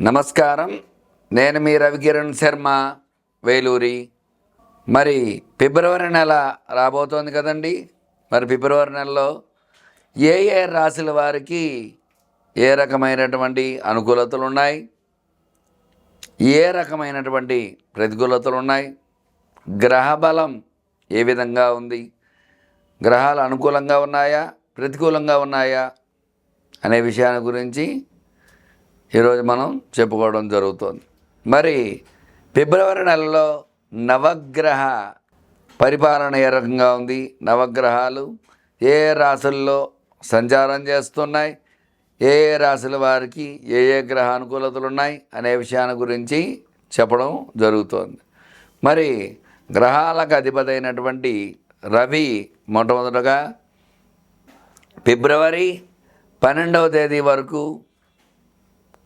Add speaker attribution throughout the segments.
Speaker 1: నమస్కారం. నేను మీ రవికిరణ్ శర్మ వేలూరి. మరి ఫిబ్రవరి నెల రాబోతోంది కదండి. మరి ఫిబ్రవరి నెలలో ఏ ఏ రాశుల వారికి ఏ రకమైనటువంటి అనుకూలతలు ఉన్నాయి? ఏ రకమైనటువంటి ప్రతికూలతలు ఉన్నాయి? గ్రహ బలం ఏ విధంగా ఉంది? గ్రహాలు అనుకూలంగా ఉన్నాయా? ప్రతికూలంగా ఉన్నాయా? అనే విషయాన్ని గురించి ఈరోజు మనం చెప్పుకోవడం జరుగుతోంది. మరి ఫిబ్రవరి నెలలో నవగ్రహ పరిపాలన ఏ రకంగా ఉంది? నవగ్రహాలు ఏ రాశుల్లో సంచారం చేస్తున్నాయి? ఏ ఏ రాశుల వారికి ఏ ఏ గ్రహ అనుకూలతలు ఉన్నాయి? అనే విషయాన్ని గురించి చెప్పడం జరుగుతోంది. మరి గ్రహాలకు అధిపతైనటువంటి రవి మొట్టమొదటగా ఫిబ్రవరి పన్నెండవ తేదీ వరకు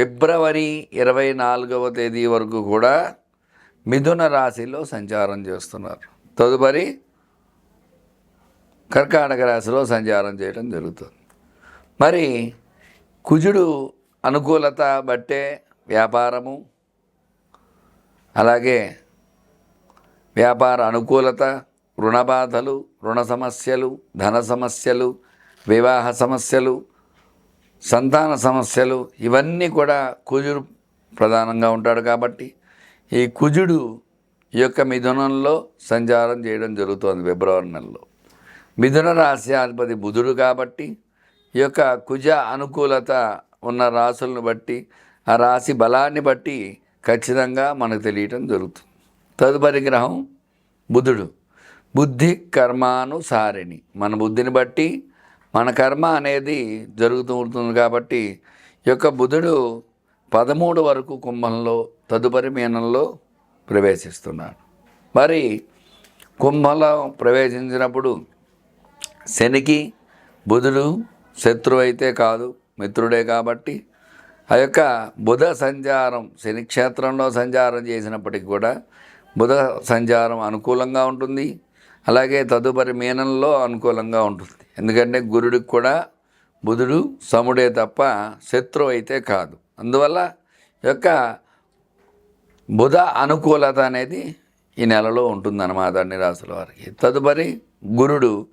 Speaker 1: ఫిబ్రవరి ఇరవై నాలుగవ తేదీ వరకు కూడా మిథున రాశిలో సంచారం చేస్తున్నారు. తదుపరి కర్కాటక రాశిలో సంచారం చేయడం జరుగుతుంది. మరి కుజుడు అనుకూలత బట్టే వ్యాపారము అలాగే వ్యాపార అనుకూలత రుణబాధలు రుణ సమస్యలు ధన సమస్యలు వివాహ సమస్యలు సంతాన సమస్యలు ఇవన్నీ కూడా కుజుడు ప్రధానంగా ఉంటాడు కాబట్టి ఈ కుజుడు ఈ యొక్క మిథునంలో సంచారం చేయడం జరుగుతుంది ఫిబ్రవరి నెలలో. మిథున రాశి అధిపతి బుధుడు కాబట్టి ఈ యొక్క కుజ అనుకూలత ఉన్న రాశులను బట్టి ఆ రాశి బలాన్ని బట్టి ఖచ్చితంగా మనకు తెలియటం జరుగుతుంది. తదుపరి గ్రహం బుధుడు. బుద్ధి కర్మానుసారిణి. మన బుద్ధిని బట్టి మన కర్మ అనేది జరుగుతూ ఉంటుంది కాబట్టి ఈ యొక్క బుధుడు పదమూడు వరకు కుంభంలో తదుపరి మీనంలో ప్రవేశిస్తున్నాడు. మరి కుంభంలో ప్రవేశించినప్పుడు శనికి బుధుడు శత్రువు అయితే కాదు మిత్రుడే కాబట్టి ఆ యొక్క బుధ సంచారం శని క్షేత్రంలో సంచారం చేసినప్పటికి కూడా బుధ సంచారం అనుకూలంగా ఉంటుంది. అలాగే తదుపరి మీనంలో అనుకూలంగా ఉంటుంది. ఎందుకంటే గురుడికి కూడా బుధుడు సముడే తప్ప శత్రువు అయితే కాదు. అందువల్ల ఈ యొక్క బుధ అనుకూలత అనేది ఈ నెలలో ఉంటుందన్నమాట అన్ని రాసుల వారికి. తదుపరి గురుడు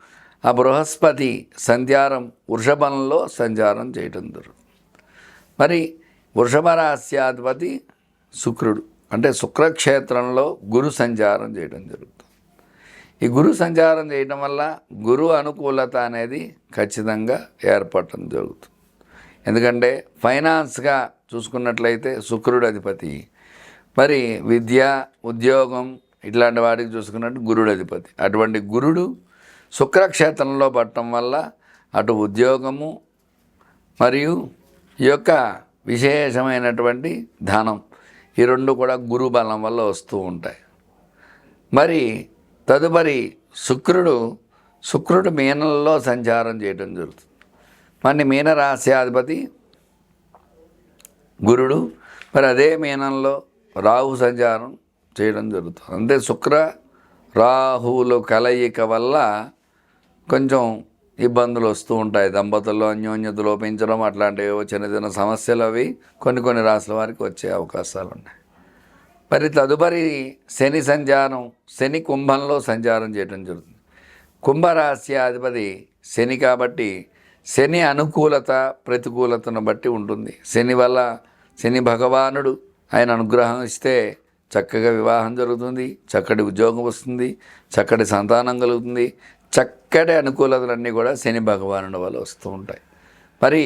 Speaker 1: ఆ బృహస్పతి సంధ్యారం వృషభంలో సంచారం చేయటం జరుగుతుంది. మరి వృషభ రాశ్యాధిపతి శుక్రుడు అంటే శుక్రక్షేత్రంలో గురు సంచారం చేయడం జరుగుతుంది. ఈ గురు సంచారం చేయడం వల్ల గురు అనుకూలత అనేది ఖచ్చితంగా ఏర్పడటం జరుగుతుంది. ఎందుకంటే ఫైనాన్స్గా చూసుకున్నట్లయితే శుక్రుడు అధిపతి. మరి విద్య ఉద్యోగం ఇట్లాంటి వాటికి చూసుకున్నట్టు గురుడు అధిపతి. అటువంటి గురుడు శుక్రక్షేత్రంలో పడటం వల్ల అటు ఉద్యోగము మరియు ఈ యొక్క విశేషమైనటువంటి ధనం ఈ రెండు కూడా గురు బలం వల్ల వస్తూ ఉంటాయి. మరి తదుపరి శుక్రుడు శుక్రుడు మీనంలో సంచారం చేయడం జరుగుతుంది. మరి మీనరాశ్యాధిపతి గురుడు మరి అదే మీనంలో రాహు సంచారం చేయడం జరుగుతుంది. అంటే శుక్ర రాహువులు కలయిక వల్ల కొంచెం ఇబ్బందులు వస్తూ ఉంటాయి. దంపతుల్లో అన్యోన్యత లోపించడం అట్లాంటివి చిన్న చిన్న సమస్యలు అవి కొన్ని కొన్ని రాసుల వారికి వచ్చే అవకాశాలు ఉన్నాయి. మరి తదుపరి శని సంచారం శని కుంభంలో సంచారం చేయడం జరుగుతుంది. కుంభరాశ్యాధిపతి శని కాబట్టి శని అనుకూలత ప్రతికూలతను బట్టి ఉంటుంది. శని వల్ల శని భగవానుడు ఆయన అనుగ్రహం ఇస్తే చక్కగా వివాహం జరుగుతుంది చక్కటి ఉద్యోగం వస్తుంది చక్కటి సంతానం కలుగుతుంది చక్కటి అనుకూలతలన్నీ కూడా శని భగవానుడి వల్ల వస్తూ ఉంటాయి. మరి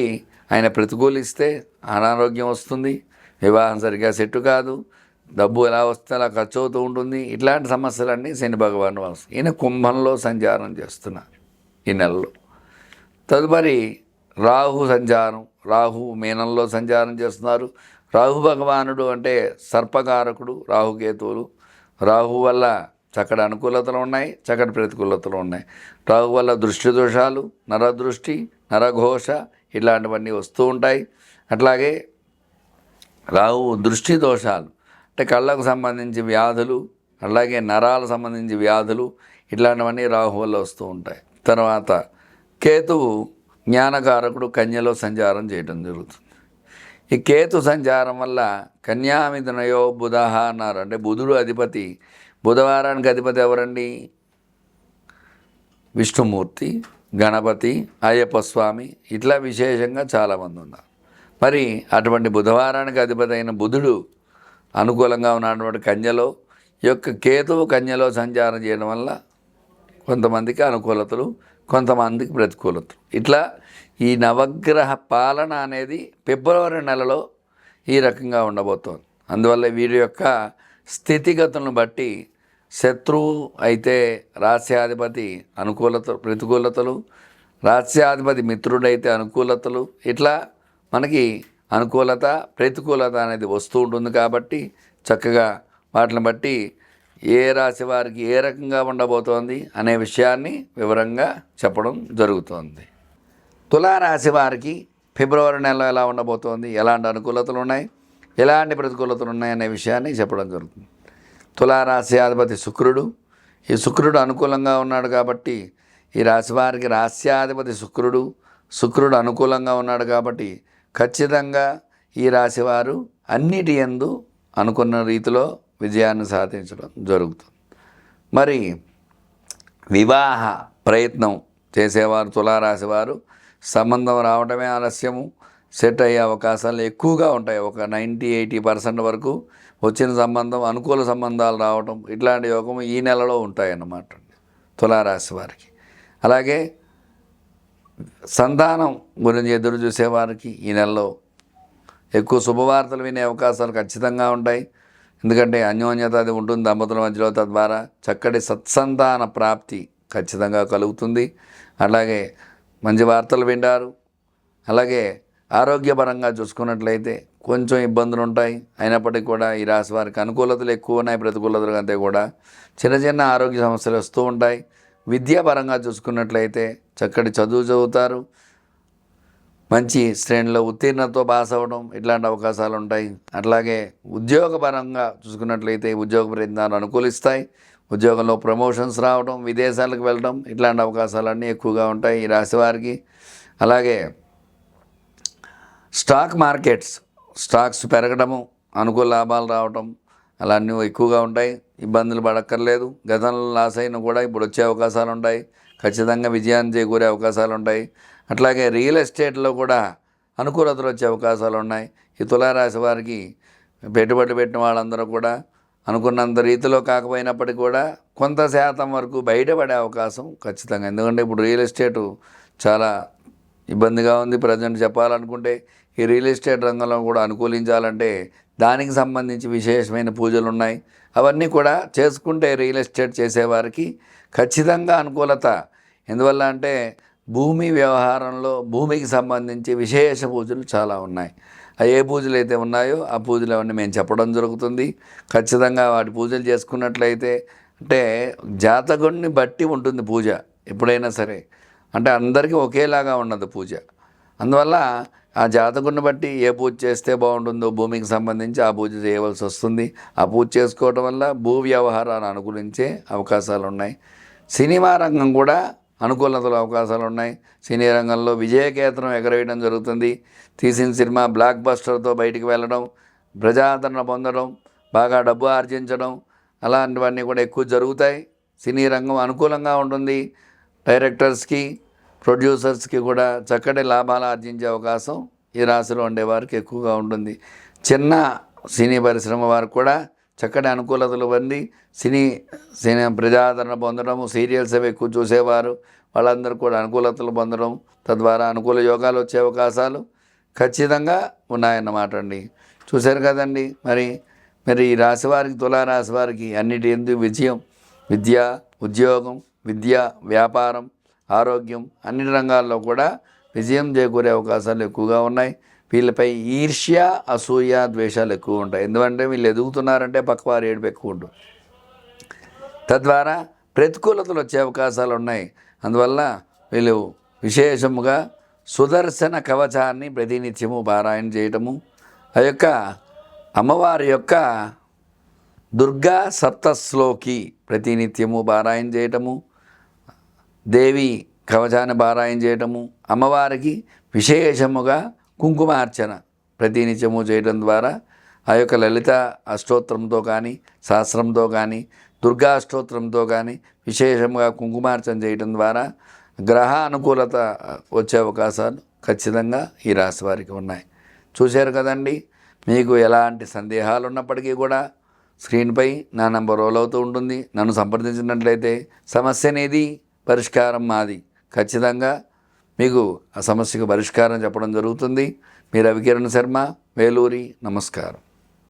Speaker 1: ఆయన ప్రతికూలిస్తే అనారోగ్యం వస్తుంది వివాహం సరిగ్గా సెట్టు కాదు డబ్బు ఎలా వస్తే అలా ఖర్చు అవుతూ ఉంటుంది. ఇట్లాంటి సమస్యలన్నీ శని భగవాన్ వల్ల వస్తాయి. ఈయన కుంభంలో సంచారం చేస్తున్నారు ఈ నెలలో. తదుపరి రాహు సంచారం రాహు మీనంలో సంచారం చేస్తున్నారు. రాహు భగవానుడు అంటే సర్పకారకుడు రాహుకేతువులు. రాహు వల్ల చక్కటి అనుకూలతలు ఉన్నాయి చక్కటి ప్రతికూలతలు ఉన్నాయి. రాహు వల్ల దృష్టి దోషాలు నరదృష్టి నరఘోష ఇలాంటివన్నీ వస్తూ ఉంటాయి. అట్లాగే రాహు దృష్టి దోషాలు అంటే కళ్ళకు సంబంధించి వ్యాధులు అలాగే నరాలకు సంబంధించి వ్యాధులు ఇట్లాంటివన్నీ రాహు వల్ల వస్తూ ఉంటాయి. తర్వాత కేతువు జ్ఞానకారకుడు కన్యలో సంచారం చేయడం జరుగుతుంది. ఈ కేతు సంచారం వల్ల కన్యామిథునయో బుధహ అన్నారు. అంటే బుధుడు అధిపతి బుధవారానికి అధిపతి ఎవరండి? విష్ణుమూర్తి గణపతి అయ్యప్ప స్వామి ఇట్లా విశేషంగా చాలామంది ఉన్నారు. మరి అటువంటి బుధవారానికి అధిపతి అయిన బుధుడు అనుకూలంగా ఉన్నటువంటి కన్యలో ఈ యొక్క కేతువు కన్యలో సంచారం చేయడం వల్ల కొంతమందికి అనుకూలతలు కొంతమందికి ప్రతికూలతలు. ఇట్లా ఈ నవగ్రహ పాలన అనేది ఫిబ్రవరి నెలలో ఈ రకంగా ఉండబోతోంది. అందువల్ల వీరి యొక్క స్థితిగతులను బట్టి శత్రువు అయితే రాస్యాధిపతి అనుకూలత ప్రతికూలతలు రాస్యాధిపతి మిత్రుడైతే అనుకూలతలు ఇట్లా మనకి అనుకూలత ప్రతికూలత అనేది వస్తూ ఉంటుంది కాబట్టి చక్కగా వాటిని బట్టి ఏ రాశి వారికి ఏ రకంగా ఉండబోతోంది అనే విషయాన్ని వివరంగా చెప్పడం జరుగుతోంది. తులారాశి వారికి ఫిబ్రవరి నెలలో ఎలా ఉండబోతోంది ఎలాంటి అనుకూలతలు ఉన్నాయి ఎలాంటి ప్రతికూలతలు ఉన్నాయి అనే విషయాన్ని చెప్పడం జరుగుతుంది. తులారాశి అధిపతి శుక్రుడు ఈ శుక్రుడు అనుకూలంగా ఉన్నాడు కాబట్టి ఈ రాశి వారికి రాస్యాధిపతి శుక్రుడు శుక్రుడు అనుకూలంగా ఉన్నాడు కాబట్టి ఖచ్చితంగా ఈ రాశివారు అన్నిటి ఎందు అనుకున్న రీతిలో విజయాన్ని సాధించడం జరుగుతుంది. మరి వివాహ ప్రయత్నం చేసేవారు తులారాశి వారు సంబంధం రావడమే ఆలస్యము సెట్ అయ్యే అవకాశాలు ఎక్కువగా ఉంటాయి. ఒక నైంటీ ఎయిటీ పర్సెంట్ వరకు వచ్చిన సంబంధం అనుకూల సంబంధాలు రావటం ఇట్లాంటి యోగం ఈ నెలలో ఉంటాయన్నమాట తులారాశి వారికి అలాగే సంతానం గురించి ఎదురు చూసేవారికి ఈ నెలలో ఎక్కువ శుభవార్తలు వినే అవకాశాలు ఖచ్చితంగా ఉంటాయి. ఎందుకంటే అన్యోన్యత అది ఉంటుంది. దంపతుల మధ్యలో తద్వారా చక్కటి సత్సంతాన ప్రాప్తి ఖచ్చితంగా కలుగుతుంది. అలాగే మంచి వార్తలు వింటారు. అలాగే ఆరోగ్యపరంగా చూసుకున్నట్లయితే కొంచెం ఇబ్బందులు ఉంటాయి. అయినప్పటికీ కూడా ఈ రాశి వారికి అనుకూలతలు ఎక్కువ ఉన్నాయి. ప్రతికూలతలు కంటే కూడా చిన్న చిన్న ఆరోగ్య సమస్యలు వస్తూ ఉంటాయి. విద్యాపరంగా చూసుకున్నట్లయితే చక్కటి చదువు చదువుతారు. మంచి శ్రేణిలో ఉత్తీర్ణతో పాస్ అవ్వడం ఇట్లాంటి అవకాశాలు ఉంటాయి. అట్లాగే ఉద్యోగపరంగా చూసుకున్నట్లయితే ఉద్యోగ ప్రయత్నాలు అనుకూలిస్తాయి. ఉద్యోగంలో ప్రమోషన్స్ రావడం విదేశాలకు వెళ్ళడం ఇట్లాంటి అవకాశాలన్నీ ఎక్కువగా ఉంటాయి ఈ రాశి వారికి. అలాగే స్టాక్ మార్కెట్స్ స్టాక్స్ పెరగడము అనుకూల లాభాలు రావటం అలాన్నీ ఎక్కువగా ఉంటాయి. ఇబ్బందులు పడక్కర్లేదు. గతంలో లాస్ అయిన కూడా ఇప్పుడు వచ్చే అవకాశాలు ఉంటాయి. ఖచ్చితంగా విజయాన్ని చేకూరే అవకాశాలు ఉంటాయి. అట్లాగే రియల్ ఎస్టేట్లో కూడా అనుకూలతలు వచ్చే అవకాశాలు ఉన్నాయి. ఈ తులారాశి వారికి పెట్టుబడి పెట్టిన వాళ్ళందరూ కూడా అనుకున్నంత రీతిలో కాకపోయినప్పటికీ కూడా కొంత శాతం వరకు బయటపడే అవకాశం ఖచ్చితంగా. ఎందుకంటే ఇప్పుడు రియల్ ఎస్టేటు చాలా ఇబ్బందిగా ఉంది ప్రజెంట్ చెప్పాలనుకుంటే. ఈ రియల్ ఎస్టేట్ రంగంలో కూడా అనుకూలించాలంటే దానికి సంబంధించి విశేషమైన పూజలు ఉన్నాయి. అవన్నీ కూడా చేసుకుంటే రియల్ ఎస్టేట్ చేసేవారికి ఖచ్చితంగా అనుకూలత. ఎందువల్ల అంటే భూమి వ్యవహారంలో భూమికి సంబంధించి విశేష పూజలు చాలా ఉన్నాయి. ఏ పూజలు అయితే ఉన్నాయో ఆ పూజలు అవన్నీ మేము చెప్పడం జరుగుతుంది. ఖచ్చితంగా వాటి పూజలు చేసుకున్నట్లయితే అంటే జాతకుడిని బట్టి ఉంటుంది పూజ ఎప్పుడైనా సరే. అంటే అందరికీ ఒకేలాగా ఉండదు పూజ. అందువల్ల ఆ జాతకుని బట్టి ఏ పూజ చేస్తే బాగుంటుందో భూమికి సంబంధించి ఆ పూజ చేయవలసి వస్తుంది. ఆ పూజ చేసుకోవటం వల్ల భూ వ్యవహారాన్ని అనుకూలించే అవకాశాలు ఉన్నాయి. సినిమా రంగం కూడా అనుకూలతలు అవకాశాలు ఉన్నాయి. సినీ రంగంలో విజయకేతనం ఎగరవేయడం జరుగుతుంది. తీసిన సినిమా బ్లాక్ బస్టర్తో బయటికి వెళ్ళడం ప్రజాదరణ పొందడం బాగా డబ్బు ఆర్జించడం అలాంటివన్నీ కూడా ఎక్కువ జరుగుతాయి. సినీ రంగం అనుకూలంగా ఉంటుంది. డైరెక్టర్స్కి ప్రొడ్యూసర్స్కి కూడా చక్కటి లాభాలు ఆర్జించే అవకాశం ఈ రాశిలో ఉండేవారికి ఎక్కువగా ఉంటుంది. చిన్న సినీ పరిశ్రమ వారు కూడా చక్కటి అనుకూలతలు పొంది సినీ సినీ ప్రజాదరణ పొందడం సీరియల్స్ అవి ఎక్కువ చూసేవారు. వాళ్ళందరూ కూడా అనుకూలతలు పొందడం తద్వారా అనుకూల యోగాలు వచ్చే అవకాశాలు ఖచ్చితంగా ఉన్నాయన్నమాట అండి చూశారు కదండి మరి మరి ఈ రాశి వారికి తులారాశి వారికి అన్నిటి ఎందుకు విజయం విద్య ఉద్యోగం విద్య వ్యాపారం ఆరోగ్యం అన్ని రంగాల్లో కూడా విజయం చేకూరే అవకాశాలు ఎక్కువగా ఉన్నాయి. వీళ్ళపై ఈర్ష్య అసూయ ద్వేషాలు ఎక్కువ ఉంటాయి. ఎందుకంటే వీళ్ళు ఎదుగుతున్నారంటే పక్కవారు ఏడుపు ఎక్కువ ఉంటుంది. తద్వారా ప్రతికూలతలు వచ్చే అవకాశాలు ఉన్నాయి. అందువల్ల వీళ్ళు విశేషముగా సుదర్శన కవచాన్ని ప్రతినిత్యము పారాయణ చేయటము ఆ యొక్క అమ్మవారి యొక్క దుర్గా సప్తశ్లోకి ప్రతినిత్యము పారాయణ చేయటము దేవి కవచాన్ని పారాయణ చేయటము అమ్మవారికి విశేషముగా కుంకుమార్చన ప్రతినిత్యము చేయడం ద్వారా ఆ యొక్క లలిత అష్టోత్తరంతో కానీ శాస్త్రంతో కానీ దుర్గా అష్టోత్తరంతో కానీ విశేషంగా కుంకుమార్చన చేయడం ద్వారా గ్రహ అనుకూలత వచ్చే అవకాశాలు ఖచ్చితంగా ఈ రాశి వారికి ఉన్నాయి. చూశారు కదండి మీకు ఎలాంటి సందేహాలు ఉన్నప్పటికీ కూడా స్క్రీన్పై నా నంబర్ రోల్ అవుతూ ఉంటుంది. నన్ను సంప్రదించినట్లయితే సమస్య అనేది పరిష్కారం మాది. ఖచ్చితంగా మీకు ఆ సమస్యకు పరిష్కారం చెప్పడం జరుగుతుంది. మీరు రవికిరణ్ శర్మ వేలూరి నమస్కారం.